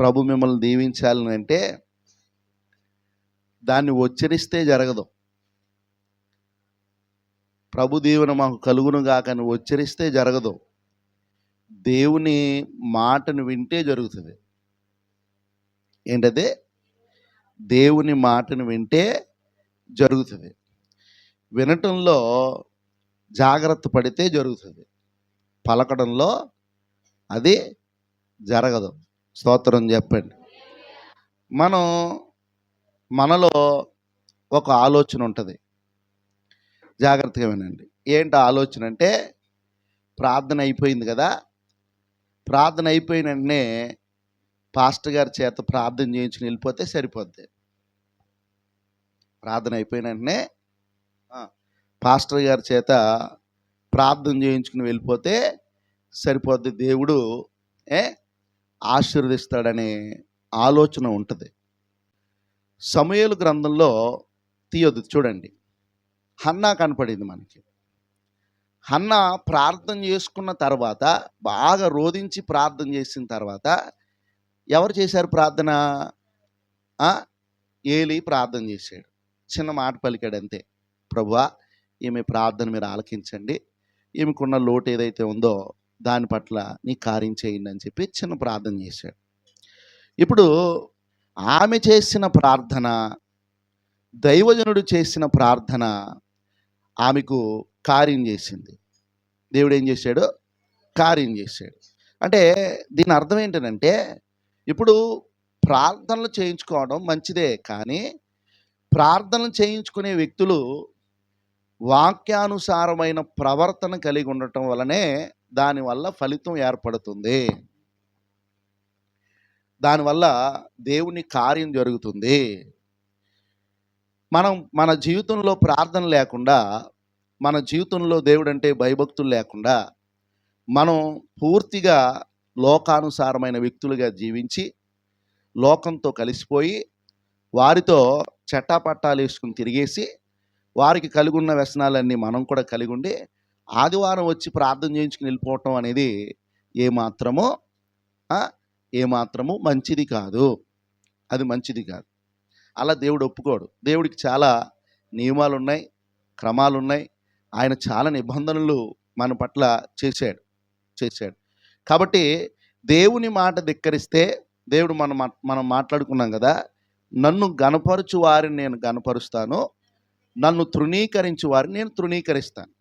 ప్రభు మిమ్మల్ని దీవించాలని అంటే దాన్ని ఉచ్చరిస్తే జరగదు. ప్రభు దీవెన మాకు కలుగును కాకని ఉచ్చరిస్తే జరగదు. దేవుని మాటను వింటే జరుగుతుంది. ఏంటది? దేవుని మాటను వింటే జరుగుతుంది. వినటంలో జాగ్రత్త పడితే జరుగుతుంది. పలకడంలో అది జరగదు. స్తోత్రం చెప్పండి. మనం మనలో ఒక ఆలోచన ఉంటుంది. జాగ్రత్తగా వినండి. ఏంటి ఆలోచన అంటే ప్రార్థన అయిపోయింది కదా. ప్రార్థన అయిపోయిన వెంటనే పాస్టర్ గారి చేత ప్రార్థన చేయించుకుని వెళ్ళిపోతే సరిపోద్ది. ప్రార్థన అయిపోయిన వెంటనే పాస్టర్ గారి చేత ప్రార్థన చేయించుకుని వెళ్ళిపోతే సరిపోద్ది. దేవుడు ఏ ఆశీర్వదిస్తాడనే ఆలోచన ఉంటుంది. సమయలు గ్రంథంలో తీయొద్దు. చూడండి. హన్నా కనపడింది మనకి. హన్న ప్రార్థన చేసుకున్న తర్వాత బాగా రోధించి ప్రార్థన చేసిన తర్వాత ఎవరు చేశారు ప్రార్థన? ఏలి ప్రార్థన చేశాడు. చిన్న మాట పలికాడు అంతే. ప్రభువా ఈమె ప్రార్థన మీరు ఆలకించండి. ఈమెకున్న లోటు ఏదైతే ఉందో దాని పట్ల నీ కార్యం చేయండి అని చెప్పి చిన్న ప్రార్థన చేశాడు. ఇప్పుడు ఆమె చేసిన ప్రార్థన దైవజనుడు చేసిన ప్రార్థన ఆమెకు కార్యం చేసింది. దేవుడు ఏం చేశాడు? కార్యం చేశాడు. అంటే దీని అర్థం ఏంటంటే ఇప్పుడు ప్రార్థనలు చేయించుకోవడం మంచిదే కానీ ప్రార్థనలు చేయించుకునే వ్యక్తులు వాక్యానుసారమైన ప్రవర్తన కలిగి ఉండటం వలనే దానివల్ల ఫలితం ఏర్పడుతుంది. దానివల్ల దేవుని కార్యం జరుగుతుంది. మనం మన జీవితంలో ప్రార్థన లేకుండా మన జీవితంలో దేవుడు అంటే భయభక్తులు లేకుండా మనం పూర్తిగా లోకానుసారమైన వ్యక్తులుగా జీవించి లోకంతో కలిసిపోయి వారితో చట్టాపట్టాలు వేసుకుని తిరిగేసి వారికి కలిగి ఉన్న వ్యసనాలన్నీ మనం కూడా కలిగి ఉండి ఆదివారం వచ్చి ప్రార్థన చేయించుకుని వెళ్ళిపోవటం అనేది ఏమాత్రమో ఆ, ఏమాత్రము మంచిది కాదు. అది మంచిది కాదు. అలా దేవుడు ఒప్పుకోడు. దేవుడికి చాలా నియమాలు ఉన్నాయి క్రమాలు ఉన్నాయి ఆయన చాలా నిబంధనలు మన పట్ల చేశాడు చేశాడు. కాబట్టి దేవుని మాట ధిక్కరిస్తే దేవుడు మనం మనం మాట్లాడుకున్నాం కదా నన్ను గనపరచు వారిని నేను గనపరుస్తాను నన్ను తృణీకరించు వారిని నేను తృణీకరిస్తాను.